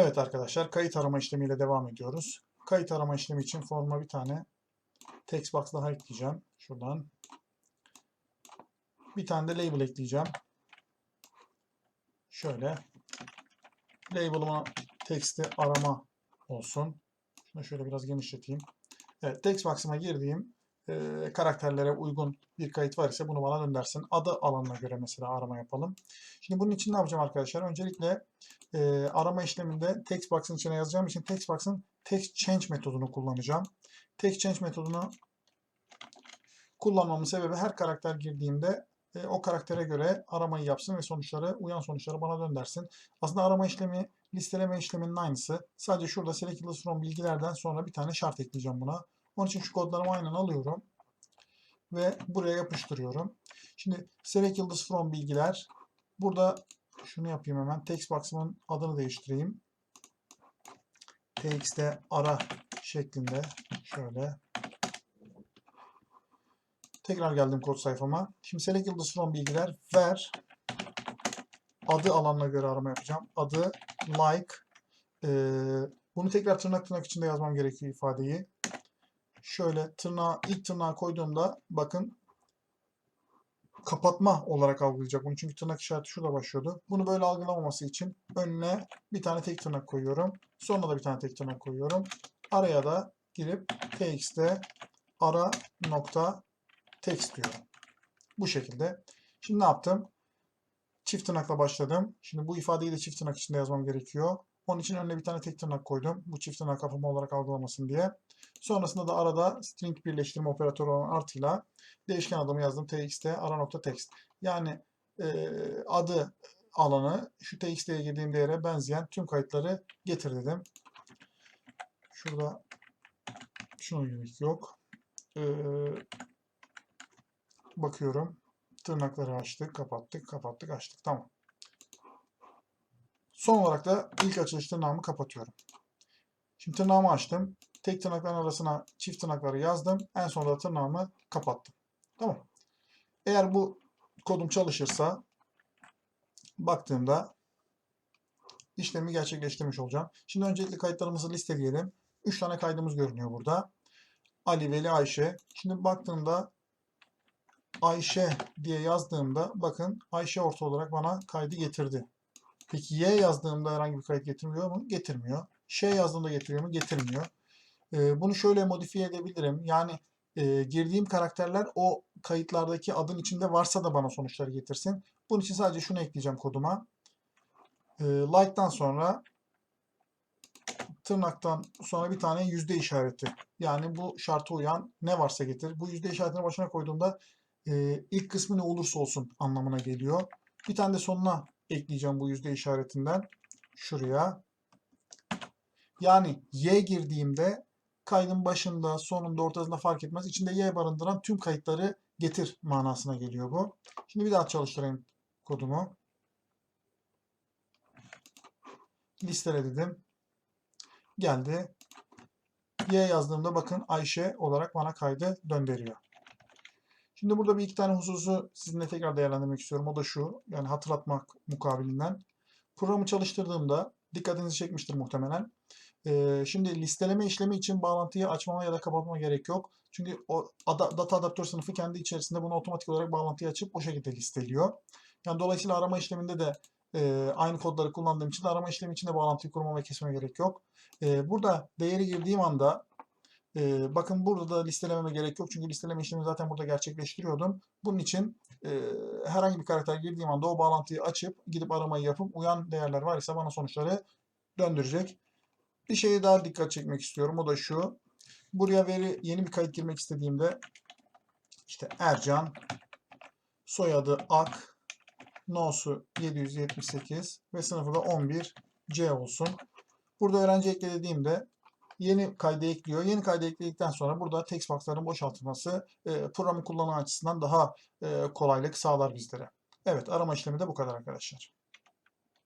Evet arkadaşlar kayıt arama işlemiyle devam ediyoruz. Kayıt arama işlemi için forma bir tane text box daha ekleyeceğim. Şuradan. Bir tane de label ekleyeceğim. Şöyle. Label'ıma text'i arama olsun. Şunu şöyle biraz genişleteyim. Evet, text box'ıma girdiğim e, karakterlere uygun bir kayıt var ise bunu bana göndersin. Adı alanına göre mesela arama yapalım. Şimdi bunun için ne yapacağım arkadaşlar? Öncelikle e, arama işleminde text box'ın içine yazacağım için text box'ın text change metodunu kullanacağım. Text change metodunu kullanmamın sebebi her karakter girdiğimde e, o karaktere göre aramayı yapsın ve sonuçları, uyan sonuçları bana göndersin. Aslında arama işlemi, listeleme işleminin aynısı. Sadece şurada select list from bilgilerden sonra bir tane şart ekleyeceğim buna. Onun için şu kodlarımı aynen alıyorum ve buraya yapıştırıyorum. Şimdi select yıldız from bilgiler. Burada şunu yapayım hemen. Text box'ımın adını değiştireyim. Text'e ara şeklinde şöyle. Tekrar geldim kod sayfama. Şimdi select yıldız from bilgiler ver adı alanına göre arama yapacağım. Adı like ee, bunu tekrar tırnak tırnak içinde yazmam gerekiyor ifadeyi. Şöyle tırnağı ilk tırnağı koyduğumda bakın kapatma olarak algılayacak bunu. Çünkü tırnak işareti şurada başlıyordu. Bunu böyle algılamaması için önüne bir tane tek tırnak koyuyorum. Sonra da bir tane tek tırnak koyuyorum. Araya da girip txt'de ara nokta text diyorum. Bu şekilde. Şimdi ne yaptım? Çift tırnakla başladım. Şimdi bu ifadeyi de çift tırnak içinde yazmam gerekiyor. Onun için önüne bir tane tek tırnak koydum. Bu çift tırnak kapama olarak algılamasın diye. Sonrasında da arada string birleştirme operatörü olan artıyla değişken adımı yazdım. txt ara nokta text. Yani e, adı alanı şu txt'ye girdiğim değere benzeyen tüm kayıtları getir dedim. Şurada şunun unique yok. E, bakıyorum. Tırnakları açtık, kapattık, kapattık, açtık. Tamam. Son olarak da ilk açılış tırnağımı kapatıyorum. Şimdi tırnağımı açtım. Tek tırnakların arasına çift tırnakları yazdım. En sonunda tırnağımı kapattım. Tamam. Eğer bu kodum çalışırsa baktığımda işlemi gerçekleştirmiş olacağım. Şimdi öncelikle kayıtlarımızı listeleyelim. 3 tane kaydımız görünüyor burada. Ali, Veli, Ayşe. Şimdi baktığımda Ayşe diye yazdığımda bakın Ayşe orta olarak bana kaydı getirdi. Peki Y yazdığımda herhangi bir kayıt getirmiyor mu? Getirmiyor. Ş yazdığımda getiriyor mu? Getirmiyor. Ee, bunu şöyle modifiye edebilirim. Yani e, girdiğim karakterler o kayıtlardaki adın içinde varsa da bana sonuçları getirsin. Bunun için sadece şunu ekleyeceğim koduma. E, like'dan sonra tırnaktan sonra bir tane yüzde işareti. Yani bu şartı uyan ne varsa getir. Bu yüzde işaretini başına koyduğumda e, ilk kısmı ne olursa olsun anlamına geliyor. Bir tane de sonuna ekleyeceğim bu yüzde işaretinden. Şuraya. Yani y girdiğimde kaydın başında, sonunda, ortasında fark etmez. İçinde y barındıran tüm kayıtları getir manasına geliyor bu. Şimdi bir daha çalıştırayım kodumu. Listele dedim. Geldi. Y yazdığımda bakın Ayşe olarak bana kaydı döndürüyor. Şimdi burada bir iki tane hususu sizinle tekrar değerlendirmek istiyorum. O da şu, yani hatırlatmak mukabilinden. Programı çalıştırdığımda dikkatinizi çekmiştir muhtemelen. Ee, şimdi listeleme işlemi için bağlantıyı açmama ya da kapatmama gerek yok. Çünkü o ada, data adaptör sınıfı kendi içerisinde bunu otomatik olarak bağlantıyı açıp o şekilde listeliyor. Yani dolayısıyla arama işleminde de e, aynı kodları kullandığım için arama işlemi için de bağlantıyı kurmama ve kesmeme gerek yok. E, burada değeri girdiğim anda ee, bakın burada da listelememe gerek yok. Çünkü listeleme işlemi zaten burada gerçekleştiriyordum. Bunun için e, herhangi bir karakter girdiğim anda o bağlantıyı açıp gidip aramayı yapıp uyan değerler var ise bana sonuçları döndürecek. Bir şeye daha dikkat çekmek istiyorum. O da şu. Buraya veri yeni bir kayıt girmek istediğimde işte Ercan soyadı Ak No'su 778 ve sınıfı da 11 C olsun. Burada öğrenci ekle dediğimde yeni kaydı ekliyor. Yeni kaydı ekledikten sonra burada text box'ların boşaltılması e, programın kullanımı açısından daha e, kolaylık sağlar bizlere. Evet arama işlemi de bu kadar arkadaşlar.